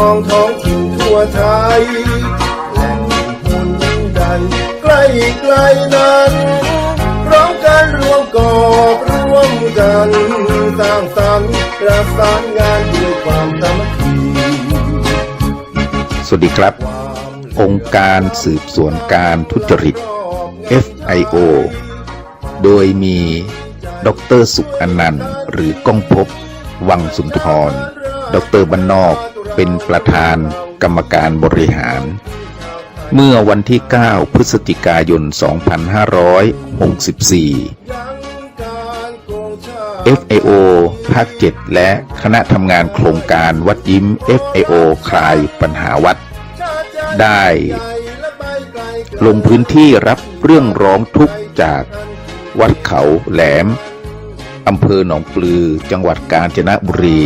งทองท้องถิ่นทั่วไทยแหล่งหุนใดใกล้ไกลนั้นพร้อมกันรวมกอบร่วมกันสร้างสรรค์ประสานงานด้วยความสามัคคีสวัสดีครับ องค์การสืบสวนการทุจริต FIO โดยมีดรสุขอนันต์ หรือก้องภพวังสุนทร ดรบรรนอก เป็นประธานกรรมการบริหาร เมื่อวันที่ 9 พฤศจิกายน 2564 FAO ภาค 7 และคณะทำงานโครงการวัดยิ้ม FAO คลายปัญหาวัด ได้ลงพื้นที่รับเรื่องร้องทุกข์จากวัดเขาแหลมอำเภอหนองปลือ จังหวัดกาญจนบุรี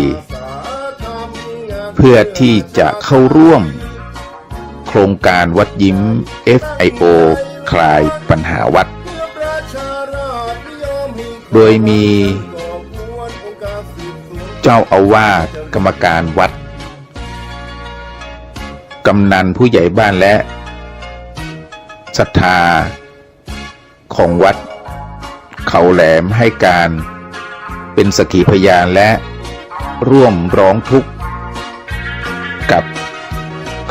เพื่อที่จะเข้าร่วม โครงการวัดยิ้ม FIO คลายปัญหาวัด โดยมี เจ้าอาวาสกรรมการวัด กำนันผู้ใหญ่บ้านและศรัทธาของวัด เขาแหลมให้การเป็นสกีพยานและร่วมร้องทุกข์ กับ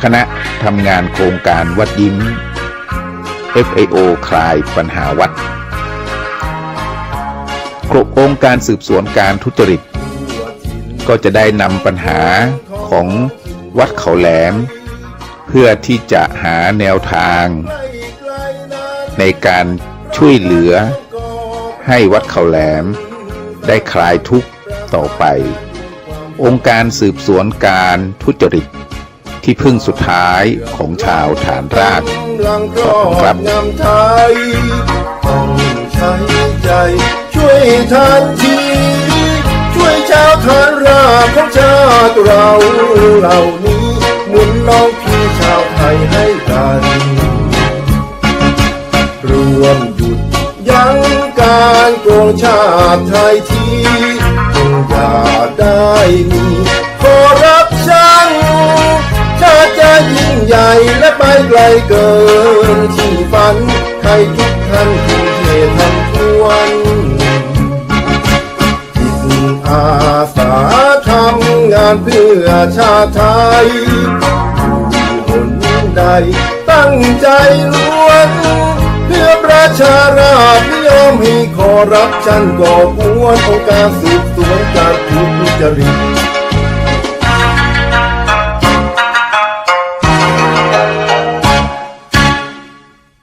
คณะทำงานโครงการวัดยิ้ม FAO คลายปัญหาวัดโครงการสืบสวนการทุจริต ก็จะได้นำปัญหาของวัดเขาแหลม เพื่อที่จะหาแนวทาง ในการช่วยเหลือให้วัดเขาแหลม ได้คลายทุกข์ต่อไป องค์การสืบสวนการทุจริต ที่พึ่งสุดท้ายของชาวฐานรากครอบงำไทยต้องใช้ใจ ช่วยทันที ช่วยชาวทานรากของชาติเราเหล่านี้หมุนน้องพี่ชาวไทยให้กันรวมหยุดยั้งการโกงชาติไทยที่ ได้มีคอร์รัปชันชาติจะยิ่งใหญ่และไปไกลเกินที่ฝันใครทุกท่านทุ่มเททำทวนจิตอาสาทำงานเพื่อชาติไทยหนใดตั้งใจล้วนเพื่อประชาราษฎร์ไม่ยอมให้ขอรับชันก่อกวนองค์การสืบสวนการทุจ ริต